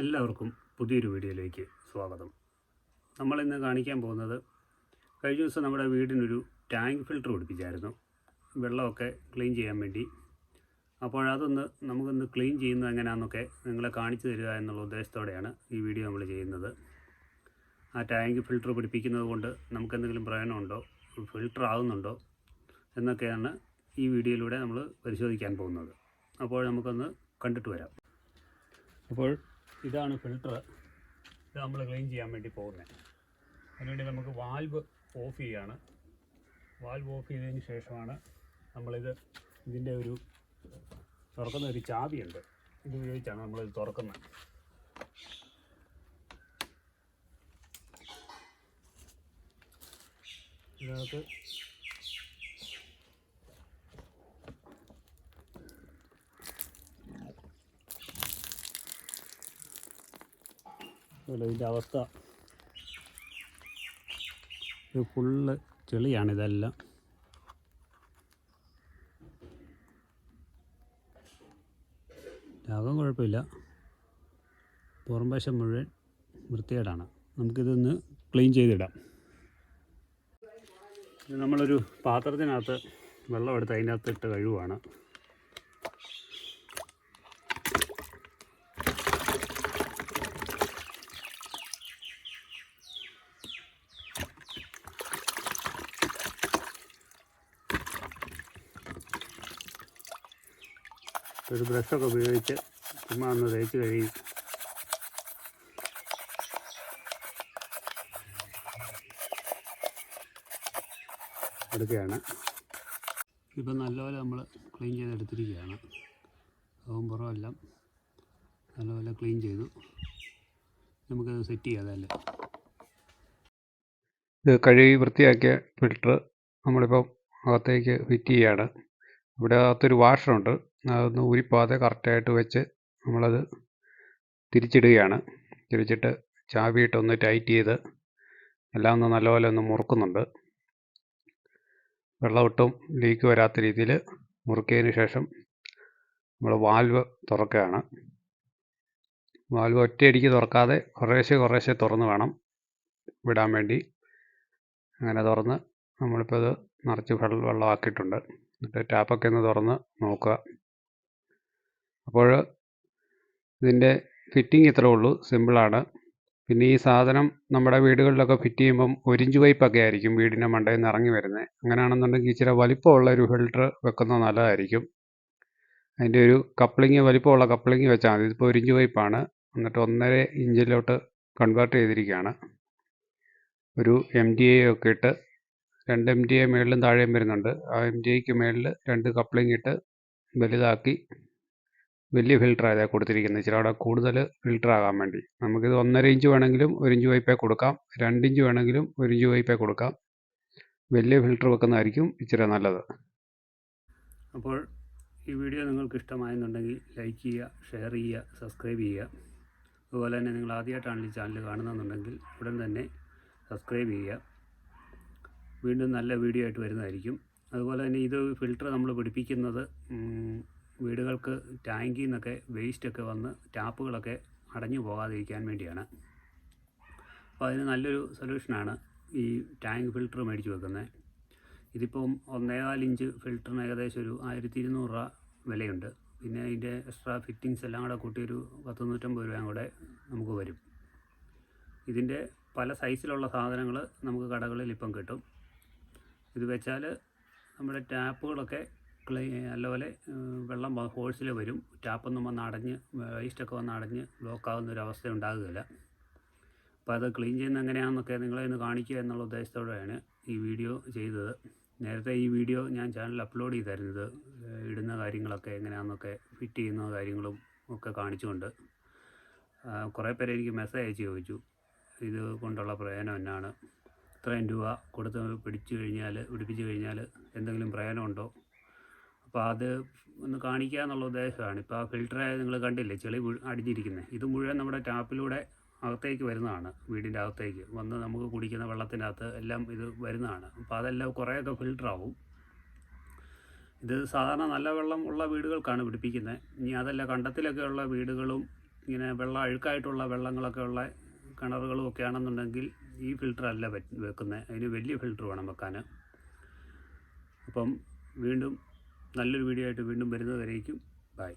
എല്ലാവർക്കും പുതിയൊരു വീഡിയോയിലേക്ക് സ്വാഗതം. നമ്മൾ ഇന്ന് കാണിക്കാൻ പോകുന്നത് കഴിഞ്ഞ ദിവസം നമ്മുടെ വീടിനൊരു ടാങ്ക് ഫിൽറ്റർ പിടിപ്പിച്ചായിരുന്നു. വെള്ളമൊക്കെ ക്ലീൻ ചെയ്യാൻ വേണ്ടി. അപ്പോൾ അതൊന്ന് നമുക്കൊന്ന് ക്ലീൻ ചെയ്യുന്നത് എങ്ങനെയാണെന്നൊക്കെ നിങ്ങളെ കാണിച്ചു തരിക എന്നുള്ള ഉദ്ദേശത്തോടെയാണ് ഈ വീഡിയോ നമ്മൾ ചെയ്യുന്നത്. ആ ടാങ്ക് ഫിൽറ്റർ പിടിപ്പിക്കുന്നത് കൊണ്ട് നമുക്കെന്തെങ്കിലും പ്രയോജനമുണ്ടോ? ഫിൽറ്റർ ആകുന്നുണ്ടോ? എന്നൊക്കെയാണ് ഈ വീഡിയോയിലൂടെ നമ്മൾ പരിശോധിക്കാൻ പോകുന്നത്. അപ്പോൾ നമുക്കൊന്ന് കണ്ടിട്ട് വരാം. അപ്പോൾ ഇതാണ് ഫിൽട്ടർ ഇത് നമ്മൾ ക്ലീൻ ചെയ്യാൻ വേണ്ടി പോകുന്നത് അതിനുവേണ്ടി നമുക്ക് വാൽവ് ഓഫ് ചെയ്യുകയാണ് വാൽവ് ഓഫ് ചെയ്തതിന് ശേഷമാണ് നമ്മളിത് ഇതിന്റെ ഒരു തുറക്കുന്ന ഒരു ചാവിയുണ്ട്. ഇത് ഉപയോഗിച്ചാണ് നമ്മളിത് തുറക്കുന്നത്. ഇതിനകത്ത് ഇതിന്റെ അവസ്ഥ. ഇത് ഫുള്ള് ചെളിയാണ് ഇതെല്ലാം. രാഗം കുഴപ്പമില്ല. പുറം വശം മുഴുവൻ വൃത്തികേടാണ്. നമുക്കിതൊന്ന് ക്ലീൻ ചെയ്തിടാം. നമ്മളൊരു പാത്രത്തിനകത്ത് വെള്ളം എടുത്ത് അതിനകത്ത് ഇട്ട് കഴുകുവാണ്. ഒരു ബ്രഷൊക്കെ ഉപയോഗിച്ച് ചുമ്മാ ഒന്ന് തേച്ച് കഴിയും എടുക്കുകയാണ്. ഇപ്പം നല്ലപോലെ നമ്മൾ ക്ലീൻ ചെയ്തെടുത്തിരിക്കുകയാണ്. അവും പുറമെല്ലാം നല്ലപോലെ ക്ലീൻ ചെയ്തു. നമുക്കത് സെറ്റ് ചെയ്യാതല്ലേ ഇത് കഴുകി വൃത്തിയാക്കിയ ഫിൽറ്റർ നമ്മളിപ്പം അകത്തേക്ക് ഫിറ്റ് ചെയ്യുകയാണ്. ഇവിടെ അകത്തൊരു വാഷറുണ്ട് അതൊന്ന് ഊരിപ്പോവാതെ കറക്റ്റായിട്ട് വെച്ച് നമ്മളത് തിരിച്ചിടുകയാണ്. തിരിച്ചിട്ട് ചാവിയിട്ടൊന്ന് ടൈറ്റ് ചെയ്ത് എല്ലാം ഒന്ന് നല്ലപോലെ ഒന്ന് മുറുക്കുന്നുണ്ട്. വെള്ളം ഒട്ടും ലീക്ക് വരാത്ത രീതിയിൽ മുറുക്കിയതിന് ശേഷം നമ്മൾ വാൽവ് തുറക്കുകയാണ്. വാൽവ് ഒറ്റയടിക്ക് തുറക്കാതെ കുറേശ്ശെ കുറേശ്ശെ തുറന്ന് വേണം വിടാൻ വേണ്ടി. അങ്ങനെ തുറന്ന് നമ്മളിപ്പോൾ ഇത് നിറച്ച് വെള്ളം വെള്ളമാക്കിയിട്ടുണ്ട്. എന്നിട്ട് ടാപ്പൊക്കെ ഒന്ന് തുറന്ന് നോക്കുക. അപ്പോൾ ഇതിന്റെ ഫിറ്റിംഗ് ഇത്രേ ഉള്ളൂ. സിമ്പിളാണ് പിന്നെ ഈ സാധനം നമ്മുടെ വീടുകളിലൊക്കെ ഫിറ്റ് ചെയ്യുമ്പം ഒരിഞ്ച് പൈപ്പൊക്കെ ആയിരിക്കും വീടിന്റെ മണ്ടയിൽ നിന്ന് ഇറങ്ങി വരുന്നത്. അങ്ങനെയാണെന്നുണ്ടെങ്കിൽ ഇച്ചിരി വലിപ്പമുള്ള ഒരു ഫിൽട്ടർ വെക്കുന്നത് നല്ലതായിരിക്കും. അതിന്റെ ഒരു കപ്ലിങ് വലിപ്പമുള്ള കപ്ലിങ് വെച്ചാൽ മതി. ഇതിപ്പോൾ ഒരിഞ്ച് പൈപ്പാണ് എന്നിട്ട് ഒന്നര ഇഞ്ചിലോട്ട് കൺവേർട്ട് ചെയ്തിരിക്കുകയാണ്. ഒരു എം ഡി എ ഒക്കെ ഇട്ട് രണ്ട് എം ഡി എ മേളിലും താഴെയും വരുന്നുണ്ട്. ആ എം ഡി ഐക്ക് മേളിൽ രണ്ട് കപ്ലിംഗ് ഇട്ട് വലുതാക്കി വലിയ ഫിൽറ്ററാണ് ഇതാ കൊടുത്തിരിക്കുന്നത്. ഇച്ചിരി അവിടെ കൂടുതൽ ഫിൽറ്റർ ആകാൻ വേണ്ടി. നമുക്കിത് ഒന്നര ഇഞ്ച് വേണമെങ്കിലും ഒരു ഇഞ്ച് പൈപ്പേ കൊടുക്കാം. രണ്ട് ഇഞ്ച് വേണമെങ്കിലും ഒരു ഇഞ്ച് പൈപ്പേ കൊടുക്കാം. വലിയ ഫിൽറ്റർ വെക്കുന്നതായിരിക്കും ഇച്ചിരി നല്ലത്. അപ്പോൾ ഈ വീഡിയോ നിങ്ങൾക്ക് ഇഷ്ടമായെന്നുണ്ടെങ്കിൽ ലൈക്ക് ചെയ്യുക ഷെയർ ചെയ്യുക സബ്സ്ക്രൈബ് ചെയ്യുക. അതുപോലെ തന്നെ നിങ്ങൾ ആദ്യമായിട്ടാണ് ഈ ചാനൽ കാണുന്നതെന്നുണ്ടെങ്കിൽ ഉടൻ തന്നെ സബ്സ്ക്രൈബ് ചെയ്യുക. വീണ്ടും നല്ല വീഡിയോ ആയിട്ട് വരുന്നതായിരിക്കും. അതുപോലെ തന്നെ ഇത് ഫിൽറ്റർ നമ്മൾ പിടിപ്പിക്കുന്നത് വീടുകൾക്ക് ടാങ്കിൽ നിന്നൊക്കെ വേസ്റ്റൊക്കെ വന്ന് ടാപ്പുകളൊക്കെ അടഞ്ഞു പോകാതിരിക്കാൻ വേണ്ടിയാണ്. അപ്പോൾ അതിന് നല്ലൊരു സൊല്യൂഷനാണ് ഈ ടാങ്ക് ഫിൽറ്റർ മേടിച്ച് വെക്കുന്നത്. ഇതിപ്പം ഒന്നേകാൽ ഇഞ്ച് ഫിൽറ്ററിന് ഏകദേശം ഒരു ആയിരത്തി ഇരുന്നൂറ് രൂപ വിലയുണ്ട്. പിന്നെ അതിന്റെ എക്സ്ട്രാ ഫിറ്റിങ്സ് എല്ലാം കൂടെ കൂട്ടി ഒരു പത്ത് നൂറ്റമ്പത് രൂപയും കൂടെ നമുക്ക് വരും. ഇതിന്റെ പല സൈസിലുള്ള സാധനങ്ങൾ നമുക്ക് കടകളിൽ ഇപ്പം കിട്ടും. ഇത് വെച്ചാൽ നമ്മുടെ ടാപ്പുകളൊക്കെ ക്ലീ നല്ലപോലെ വെള്ളം ഹോഴ്സിൽ വരും. ടാപ്പൊന്നും വന്ന് അടഞ്ഞ് വേസ്റ്റൊക്കെ വന്ന് അടഞ്ഞ് ബ്ലോക്കാവുന്ന ഒരു അവസ്ഥ ഉണ്ടാകുകയില്ല. അപ്പോൾ അത് ക്ലീൻ ചെയ്യുന്ന എങ്ങനെയാണെന്നൊക്കെ നിങ്ങളെ ഒന്ന് കാണിക്കുക എന്നുള്ള ഉദ്ദേശത്തോടെയാണ് ഈ വീഡിയോ ചെയ്തത്. നേരത്തെ ഈ വീഡിയോ ഞാൻ ചാനലിൽ അപ്ലോഡ് ചെയ്തായിരുന്നു ഇത് ഇടുന്ന കാര്യങ്ങളൊക്കെ എങ്ങനെയാണെന്നൊക്കെ ഫിറ്റ് ചെയ്യുന്ന കാര്യങ്ങളും ഒക്കെ കാണിച്ചുകൊണ്ട്. കുറേ പേര് എനിക്ക് മെസ്സേജ് അയച്ച് ചോദിച്ചു. ഇത് കൊണ്ടുള്ള പ്രയോജനം എന്നാണ്. ഇത്രയും രൂപ കൊടുത്ത് പിടിച്ചു കഴിഞ്ഞാൽ പിടിപ്പിച്ചു കഴിഞ്ഞാൽ എന്തെങ്കിലും പ്രയോജനമുണ്ടോ? അപ്പോൾ അത് ഒന്ന് കാണിക്കുക എന്നുള്ള ഉദ്ദേശമാണ്. ഇപ്പോൾ ആ ഫിൽറ്റർ നിങ്ങൾ കണ്ടില്ലേ? ചെളി അടിഞ്ഞിരിക്കുന്നത് ഇത് മുഴുവൻ നമ്മുടെ ടാപ്പിലൂടെ അകത്തേക്ക് വരുന്നതാണ്. വീടിന്റെ അകത്തേക്ക്. വന്ന് നമുക്ക് കുടിക്കുന്ന വെള്ളത്തിന്റെ അകത്ത് എല്ലാം ഇത് വരുന്നതാണ്. അപ്പോൾ അതെല്ലാം കുറേയൊക്കെ ഫിൽറ്ററാവും ഇത് സാധാരണ നല്ല വെള്ളം ഉള്ള വീടുകൾക്കാണ് പിടിപ്പിക്കുന്നത് ഇനി അതല്ല കണ്ടത്തിലൊക്കെ ഉള്ള വീടുകളും ഇങ്ങനെ വെള്ളം അഴുക്കായിട്ടുള്ള വെള്ളങ്ങളൊക്കെ ഉള്ള കിണറുകളും ഒക്കെ ആണെന്നുണ്ടെങ്കിൽ ഈ ഫിൽറ്റർ അല്ല വെക്കുന്നത് അതിന് വലിയ ഫിൽറ്റർ വേണം വെക്കാൻ അപ്പം വീണ്ടും നല്ലൊരു വീഡിയോ ആയിട്ട് വീണ്ടും വരുന്നതായിരിക്കും ബൈ.